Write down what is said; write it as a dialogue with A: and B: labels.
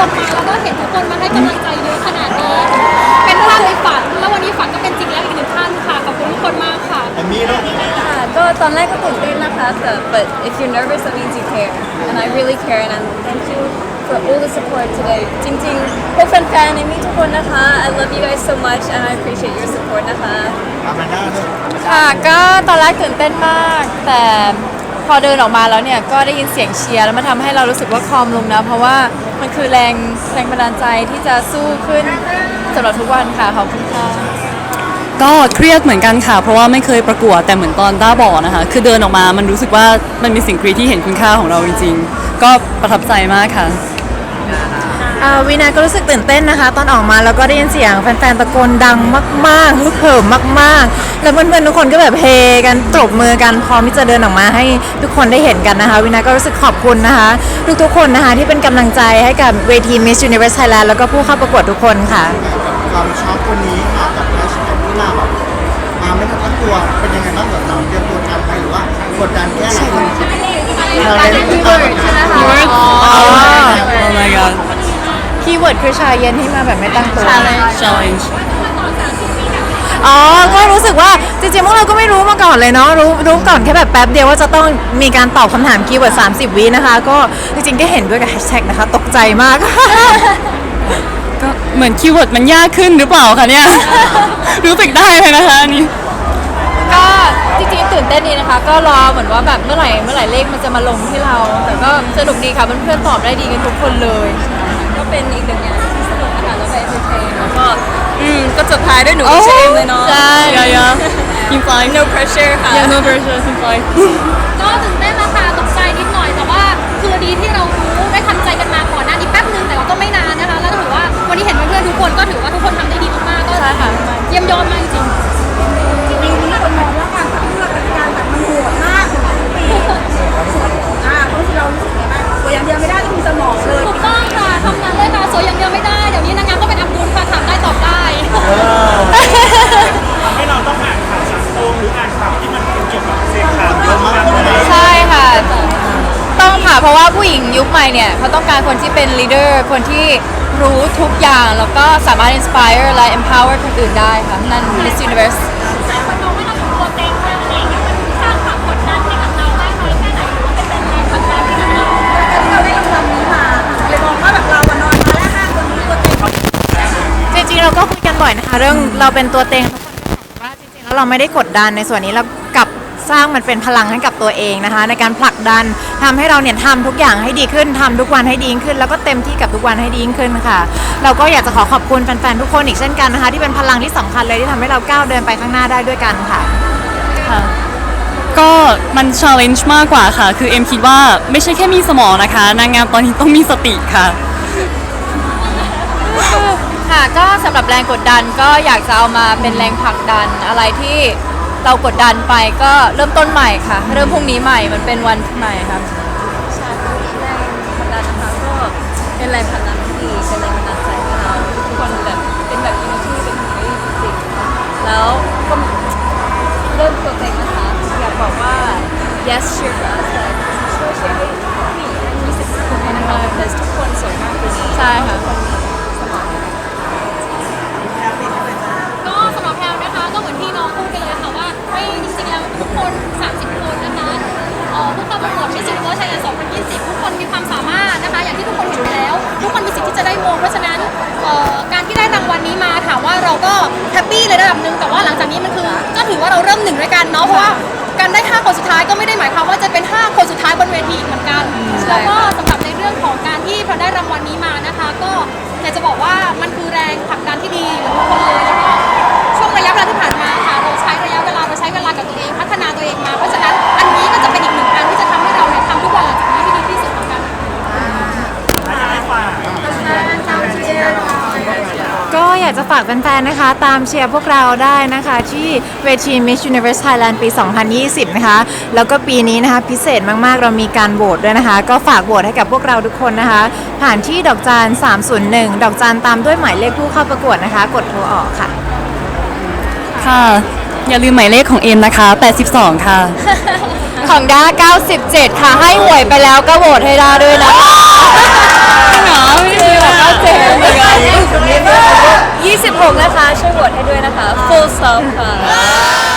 A: คนมาแล้วก็เห็นทุกคนมาให้กำลังใจเยอะขนาดนี้ เป็นภาพในฝัน แล้ววันนี้ฝันก็เป็นจริงแล้วอีกหนึ่งท่านค่ะ ขอบคุณทุกคนมากค่ะ
B: เอมมี่เนาะ
C: ค่ะก็ตอนแรกก็ตื่นเต้นนะคะแต่ but if you're nervous that means you care and I really care and I'm- thank you for all the support today จริงๆพวกแฟนๆในมีทุกคนนะคะ I love you guys so much and I appreciate your support นะคะ
B: อามาด้าเนาะ
D: ค่ะก็ตอนแรกตื่นเต้นมาก แต่พ อเดินออกมาแล้วเนี่ยก็ได้ยินเสียงเชียร์แล้วมันทำให้เรารู้สึกว่าคอมลงนะ เพราะว่ามันคือแรงแรงบันดาลใจที่จะสู้ขึ้นสำหรับทุกวันค่ะขอบคุณค่ะ
E: ก็เครียดเหมือนกันค่ะ เพราะว่าไม่เคยประกวดแต่เหมือนตอนด้าบอกนะคะ คือเดินออกมามันรู้สึกว่ามันมีสิ่งกรีดที่เห็นคุณค่าของเราจริง ๆ ก็ประทับใจมากค่ะ
F: อ่าวินาก็รู้สึกตื่นเต้นนะคะ ตอนออกมาแล้วก็ได้ยินเสียงแฟนๆตะโกนดังมากๆฮึกเหิมมากๆ แล้วเพื่อนๆทุกคนก็แบบเฮกันตบมือกันพร้อมที่จะเดินออกมาให้ทุกคนได้เห็นกันนะคะวินาก็รู้สึกขอบคุณนะคะ ทุกๆคนนะคะที่เป็นกำลังใจให้กับเวที Miss Universe Thailand แล้วก็ผู้เข้าประกวดทุกคนค่ะ
B: กับความช็อกวันนี้ค่ะกับแฮชแท็กที่เราแบบมาไม่ทันตั้งตัวเป็นยังไงบ้างกับเราเตรียมตัวทำไปหรือว่ากดดันแค่ไหนเราเล่นที่เวิร์ดใช่ไหม
E: Keyword
F: อ๋อ
E: Oh my god
F: คีย์เวิร์ดคือชาเย็นที่มาแบบไม่ตั้งตัว
E: challenge
F: อ๋อ ก็รู้สึกว่าจริงๆพวกเราก็ไม่รู้มาก่อนเลยเนาะ รู้รู้ก่อนแค่แบบแป๊บเดียวว่าจะต้องมีการตอบคำถามคีย์เวิร์ด30 วินะคะ ก็จริงๆก็เห็นด้วยกับแฮชแท็กนะคะ ตกใจมาก
E: ก็เหมือนคีย์เวิร์ดมันยากขึ้นหรือเปล่าคะเนี่ย รู้สึกได้เลยนะคะอันนี่
D: ก็จริงๆตื่นเต้นดีนะคะ ก็รอเหมือนว่าแบบเมื่อไหร่เมื่อไหร่เลขมันจะมาลงที่เรา แต่ก็สนุกดีค่ะเพื่อนๆตอบได้ดีกันทุกคนเลย
C: ก็ เป็นอีกหนึ่งอย่างที่สนุกนะคะแล้วก็ entertain แล้วก็
D: อืมก็จบท้ายด้วยหนูเชมเลยเนาะ
C: ใช่
E: yeah yeah imply
C: no pressure ค่ะ
E: yeah no pressure imply
A: ก็ตื่น เพราะ
G: ว่า
D: ผู้หญิงยุคใหม่เนี่ยเขาต้องการคนที่เป็น leader คนที่รู้ทุกอย่างแล้วก็สามารถ inspire และ empower คนอื่นได้ค่ะ นั่น Miss Universe
A: มันมองว่าเราเป็นตัวเต็งอะไรอย่างเงี้ยมันสร้างความกดดันให้กับเรามากน้อยแค่ไหนหรือว่าเป็นแรงกดันให้กับเรา
G: เราได้รางวัลนี้มาเลยมองว่าแบบเราอะนมาแล้วห้าคนนี้ตัวเต็ง
F: จริงๆเราก็คุยกันบ่อยนะคะ เรื่องเราเป็นตัวเต็งทุกคนก็บอว่าจริงๆแล้วเราไม่ได้กดดันในส่วนนี้เรากลับ สร้างมันเป็นพลังให้กับตัวเองนะคะ ในการผลักดันทำให้เราเนี่ยทำทุกอย่างให้ดีขึ้นทำทุกวันให้ดียิ่งขึ้น แล้วก็เต็มที่กับทุกวันให้ดียิ่งขึ้นค่ะ เราก็อยากจะขอขอบคุณแฟนๆทุกคนอีกเช่นกันนะคะ ที่เป็นพลังที่สำคัญเลยที่ทำให้เราก้าวเดินไปข้างหน้าได้ด้วยกันค่ะ
E: ค่ะก็มัน challenge มากกว่าค่ะ คือเอ็มคิดว่าไม่ใช่แค่มีสมองนะคะ นางงามตอนนี้ต้องมีสติค่ะ
D: ค่ะก็สำหรับแรงกดดันก็อยากจะเอามาเป็นแรงผลักดันอะไรที่ เรากดดันไปก็เริ่มต้นใหม่ค่ะ เริ่มพรุ่งนี้ใหม่มันเป็นวันใหม่ค่ะ
C: ใช่แรงผลันดานนะคะก็เป็นแรงผลักดันที่ดีเป็นแรงบันดาลใจให้เราทุกคนแบบเป็นแบบอินที่เป็นของได้จริงๆแล้วก็เริ่มตัวเองนะคะอยากบอกว่า yes cheer วด
A: Miss Universe Thailand 2020 ทุกคนมีความสามารถนะคะ อย่างที่ทุกคนเห็นไปแล้ว ทุกคนมีสิทธิ์ที่จะได้มงเพราะฉะนั้นเอ่อการที่ได้รางวัลนี้มาถามว่าเราก็แฮปปี้ในระดับหนึ่งแต่ว่าหลังจากนี้มันคือก็ถือว่าเราเริ่มหนึ่งด้วยกันเนาะเพราะว่าการได้5คนสุดท้ายก็ไม่ได้หมายความว่าจะเป็น 5 คนสุดท้ายบนเวทีอีกเหมือนกัน
D: ใช่
A: แล้วก็สำหรับในเรื่องของการที่เราได้รางวัลนี้มา
F: ฝากแฟนๆ นะคะ ตามเชียร์พวกเราได้นะคะที่เวที Miss Universe Thailand ปี 2020 นะคะ แล้วก็ปีนี้นะคะพิเศษมากๆ เรามีการโหวตด้วยนะคะ ก็ฝากโหวตให้กับพวกเราทุกคนนะคะ ผ่านที่ดอกจาน 301 ดอกจานตามด้วยหมายเลขผู้เข้าประกวดนะคะ กดโทรออกค่ะ
E: ค่ะ อย่าลืมหมายเลขของเอ็มนะคะ 82 ค่ะ
D: ของด้า97 ค่ะ ให้หวยไปแล้วก็โหวตให้ด้าด้วยนะคะ
E: จริงเหรอไม่มีอะไร
C: 26 นะคะ ช่วยโหวตให้ด้วยนะคะ full stop ค่ะ